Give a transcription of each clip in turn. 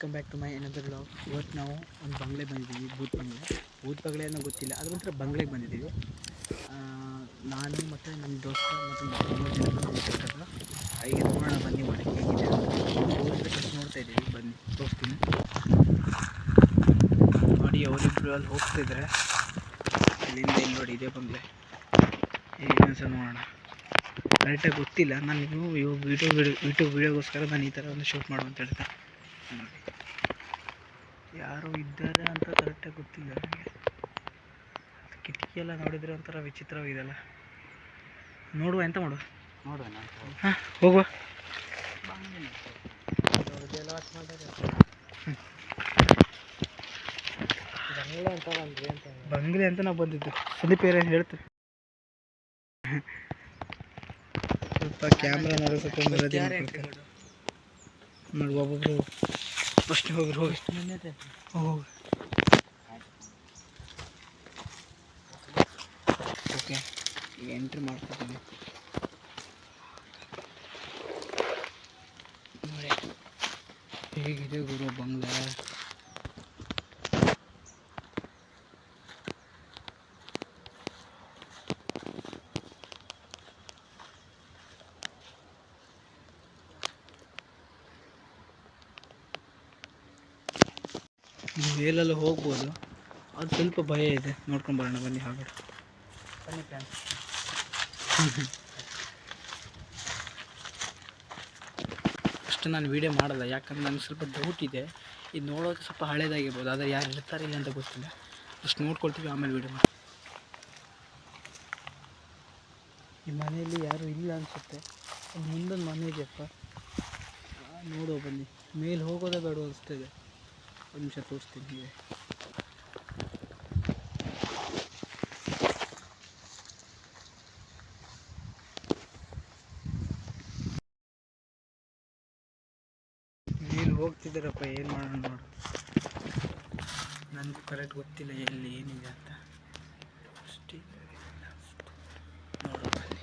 Welcome back to my ಏನಂದ್ರೆ blog ಇವತ್ತು ನಾವು ಒಂದು ಬಂಗ್ಲೆ ಬಂದಿದ್ದೀವಿ, ಭೂತ್ ಬಂಗ್ಲೆ. ಭೂತ್ ಬಂಗ್ಲೆ ಅನ್ನೋ ಗೊತ್ತಿಲ್ಲ ಅದ್ರ ನಂತರ ಬಂಗ್ಲೆಗೆ ಬಂದಿದ್ದೀವಿ. ನಾನು ಮತ್ತು ನಮ್ಮ ದೋಸ್ತ ಮತ್ತು ಮೂರು ಜನ ನೋಡೋಣ, ಬನ್ನಿ ಒಳಗೆ ಹೇಗಿದೆ ಫಸ್ಟ್ ನೋಡ್ತಾ ಇದ್ದೀವಿ, ಬನ್ನಿ ತೋರಿಸ್ತೀನಿ ನೋಡಿ ಅವರಿಬ್ಬರು ಅಲ್ಲಿ ಹೋಗ್ತಿದ್ರೆ ಇಲ್ಲಿಂದ ಇಲ್ಲಿ ನೋಡಿ, ಇದೇ ಬಂಗ್ಲೆ. ಸಹ ನೋಡೋಣ. ಕರೆಕ್ಟಾಗಿ ಗೊತ್ತಿಲ್ಲ, ನಾನು ಇವಾಗ ವೀಡಿಯೋ ವೀಡಿಯೋ ಯೂಟ್ಯೂಬ್ ವೀಡಿಯೋಗೋಸ್ಕರ ನಾನು ಈ ಥರ ಒಂದು ಶೂಟ್ ಮಾಡು ಅಂತ ಯಾರು ಇದ್ದಾರೆ ಅಂತ ಕರೆಕ್ಟಾಗಿ ಗೊತ್ತಿಲ್ಲ ನನಗೆ. ಕಿಟಕಿ ಎಲ್ಲ ನೋಡಿದ್ರೆ ಒಂಥರ ವಿಚಿತ್ರವಿದೆಲ್ಲ ನೋಡುವ ಎಂತ ಮಾಡುವ? ನೋಡುವ ಹಾಂ ಹೋಗುವ. ಬಂಗ್ಲೆ ಅಂತ ನಾವು ಬಂದಿದ್ದು. ಸುದೀಪ್ ಏನೇ ಹೇಳ್ತೀವಿ ಸ್ವಲ್ಪ ಕ್ಯಾಮ್ರಾ ನೋಡಿ ಸ್ವಲ್ಪ. ನೋಡಿ ಒಬ್ಬೊಬ್ರು ಫಸ್ಟ್ ಹೋಗ್ರಿ ಹೋಗಿ ಹೋಗಿ ಓಕೆ ಈಗ ಎಂಟ್ರಿ ಮಾಡ್ಕೊತೀನಿ. ಹೇಗಿದೆ ಗುರು ಬಂಗ್ಲೆ? ಮೇಲೆಲ್ಲ ಹೋಗ್ಬೋದು. ಅದು ಸ್ವಲ್ಪ ಭಯ ಇದೆ. ನೋಡ್ಕೊಂಡು ಬರೋಣ ಬನ್ನಿ ಹಾಗಾದ್ರೆ. ಬನ್ನಿ ಫ್ರೆಂಡ್ಸ್ ಫಸ್ಟ್ ನಾನು ವೀಡಿಯೋ ಮಾಡಲ್ಲ ಯಾಕಂದ್ರೆ ನನಗೆ ಸ್ವಲ್ಪ ಡೌಟ್ ಇದೆ. ಇದು ನೋಡೋಕೆ ಸ್ವಲ್ಪ ಹಳೇದಾಗಿರ್ಬೋದು ಆದರೆ ಯಾರು ಇರ್ತಾರೆ ಇಲ್ಲ ಅಂತ ಗೊತ್ತಿಲ್ಲ. ಫಸ್ಟ್ ನೋಡ್ಕೊಳ್ತೀವಿ ಆಮೇಲೆ ವೀಡಿಯೋ ಮಾಡಿ ಈ ಮನೆಯಲ್ಲಿ ಯಾರು ಇಲ್ಲ ಅನಿಸುತ್ತೆ. ಮುಂದೊಂದು ಮನೆ ಇದೆಯಪ್ಪ ನೋಡೋ ನೋಡುವ ಬನ್ನಿ. ಮೇಲೆ ಹೋಗೋದೇ ಬೇಡ ಅನಿಸ್ತಿದೆ. ಒಂದು ನಿಮಿಷ ತೋರಿಸ್ತೀನಿ ಮೇಲೆ ಹೋಗ್ತಿದ್ದಾರಪ್ಪ ಏನು ಮಾಡೋಣ ನೋಡು. ನನಗೂ ಕರೆಕ್ಟ್ ಗೊತ್ತಿಲ್ಲ ಎಲ್ಲಿ ಏನಿದೆ ಅಂತ ಅಷ್ಟೇ ನೋಡು ಬನ್ನಿ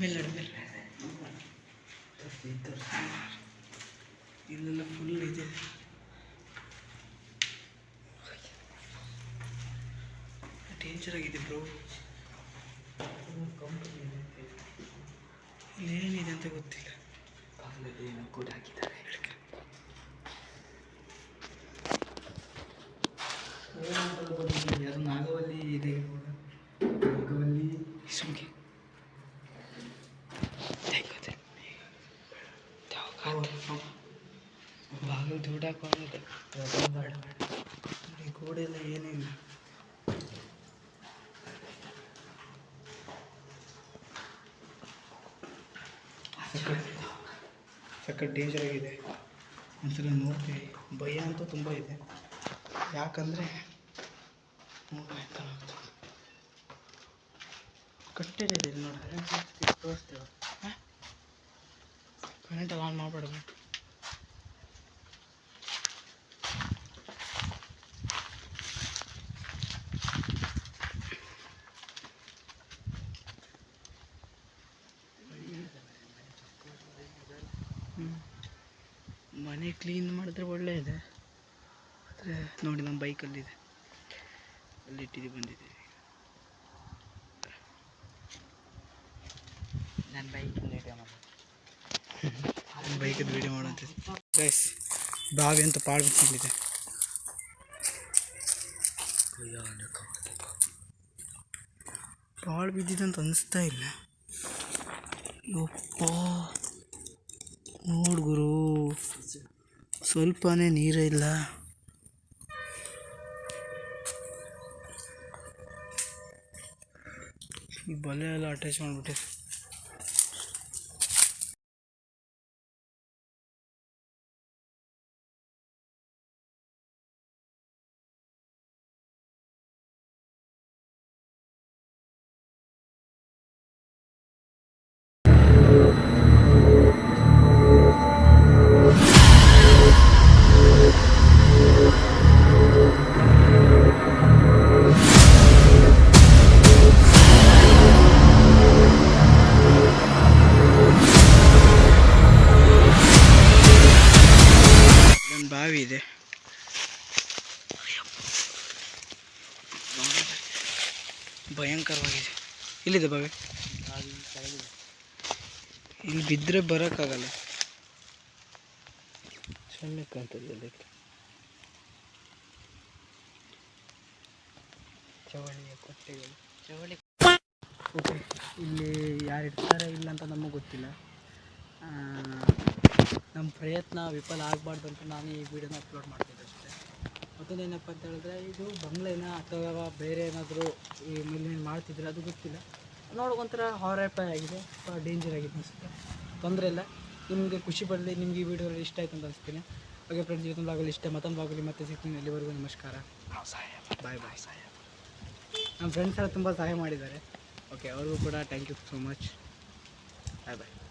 ಮೇಲೆ ಇಲ್ಲೆಲ್ಲ ಫುಲ್ ಇದೆ. ಡೇಂಜರ್ ಆಗಿದೆ ಬ್ರೋ ಇಲ್ಲಿ ಏನಿದೆ ಅಂತ ಗೊತ್ತಿಲ್ಲ. ಏನೋ ಕೂಡ ಹಾಕಿದ್ದಾರೆ ಯಾರು ನಾಗವಲ್ಲಿ ಇದೆ ನೋಡಿ ಗೋಡೆ ಇಲ್ಲ ಏನಿಲ್ಲ. ಸಖತ್ ಡೇಂಜರ್ ಆಗಿದೆ. ಒಂದ್ಸಲ ನೋಡ್ತೀವಿ ಭಯ ಅಂತೂ ತುಂಬ ಇದೆ. ಯಾಕಂದರೆ ಇಲ್ಲಿ ನೋಡಿದ್ರೆ ತೋರಿಸ್ತೇವೆ ಕರೆಂಟಲ್ಲಿ ಆನ್ ಮಾಡಬೇಡ ಮನೆ ಕ್ಲೀನ್ ಮಾಡಿದ್ರೆ ಒಳ್ಳೆಯದೇ ಆದರೆ ನೋಡಿ ನಮ್ಮ ಬೈಕಲ್ಲಿದೆ ಅಲ್ಲಿ ಇಟ್ಟಿದ್ದು ಬಂದಿದ್ದೀವಿ. ನನ್ನ ಬೈಕ್ ವಿಡಿಯೋ ಮಾಡಿ ನನ್ನ ಬೈಕದ್ದು ವೀಡಿಯೋ ಮಾಡೋಂಥ ಗೈಸ್ ಬಾವಿ ಅಂತ ಪಾಳು ಬಿಟ್ಕೊಂಡಿದೆ ಪಾಳು ಬಿದ್ದಿದೆ ಅಂತ ಅನಿಸ್ತಾ ಇಲ್ಲ. ಯಪ್ಪ. ನೋಡು ಗುರು. ಸ್ವಲ್ಪನೇ ನೀರೇ ಇಲ್ಲ. ಈ ಬಲೆ ಎಲ್ಲ ಅಟ್ಯಾಚ್ ಮಾಡಿಬಿಟ್ಟಿದೆ ಭಯಂಕರವಾಗಿದೆ. ಇಲ್ಲಿದೆ ಬಾವಿ ಇಲ್ಲಿ ಬಿದ್ದರೆ ಬರೋಕ್ಕಾಗಲ್ಲ. ಸಣ್ಣ ಕಾಣ್ತದೆ ಅದಕ್ಕೆ ಚವಳಿಯ ಕೊಟ್ಟೆಗಳು. ಚವಳಿ. ಓಕೆ ಇಲ್ಲಿ ಯಾರು ಇರ್ತಾರೆ ಇಲ್ಲ ಅಂತ ನಮಗೆ ಗೊತ್ತಿಲ್ಲ. ನಮ್ಮ ಪ್ರಯತ್ನ ವಿಫಲ ಆಗಬಾರ್ದು ಅಂತ ನಾನು ಈ ವಿಡಿಯೋನ ಅಪ್ಲೋಡ್ ಅಷ್ಟೇ ಮತ್ತೊಂದೇನಪ್ಪ ಅಂತ ಹೇಳಿದ್ರೆ ಇದು ಬಂಗ್ಲೆನ ಅಥವಾ ಬೇರೆ ಏನಾದರೂ ಈ ಮೇಲೆ ಮಾಡ್ತಿದ್ರೆ ಅದು ಗೊತ್ತಿಲ್ಲ. ನೋಡೋಕೆ ಒಂಥರ ಹಾರರ್ ಆಗಿದೆ ಸ್ವಲ್ಪ ಡೇಂಜರ್ ಆಗಿದೆ ಅನಿಸುತ್ತೆ. ತೊಂದರೆ ಇಲ್ಲ. ನಿಮಗೆ ಖುಷಿ ಪಡಲಿ ನಿಮಗೆ ಈ ವಿಡಿಯೋ ಇಷ್ಟ ಆಯ್ತು ಅಂತ ಅನಿಸ್ತೀನಿ. ಓಕೆ ಫ್ರೆಂಡ್ಸ್ ಇವತ್ತೊಂದು ಆಗಲಿ ಇಷ್ಟ. ಮತ್ತೊಂದು ಆಗಲಿ ಮತ್ತೆ ಸಿಗ್ತೀನಿ ಎಲ್ಲಿವರೆಗೂ ನಮಸ್ಕಾರ. ಬಾಯ್ ಬಾಯ್ ನಮ್ಮ ಫ್ರೆಂಡ್ಸ್ ಎಲ್ಲ ತುಂಬ ಸಹಾಯ ಮಾಡಿದ್ದಾರೆ. ಓಕೆ ಅವ್ರಿಗೂ ಕೂಡ thank you so much bye bye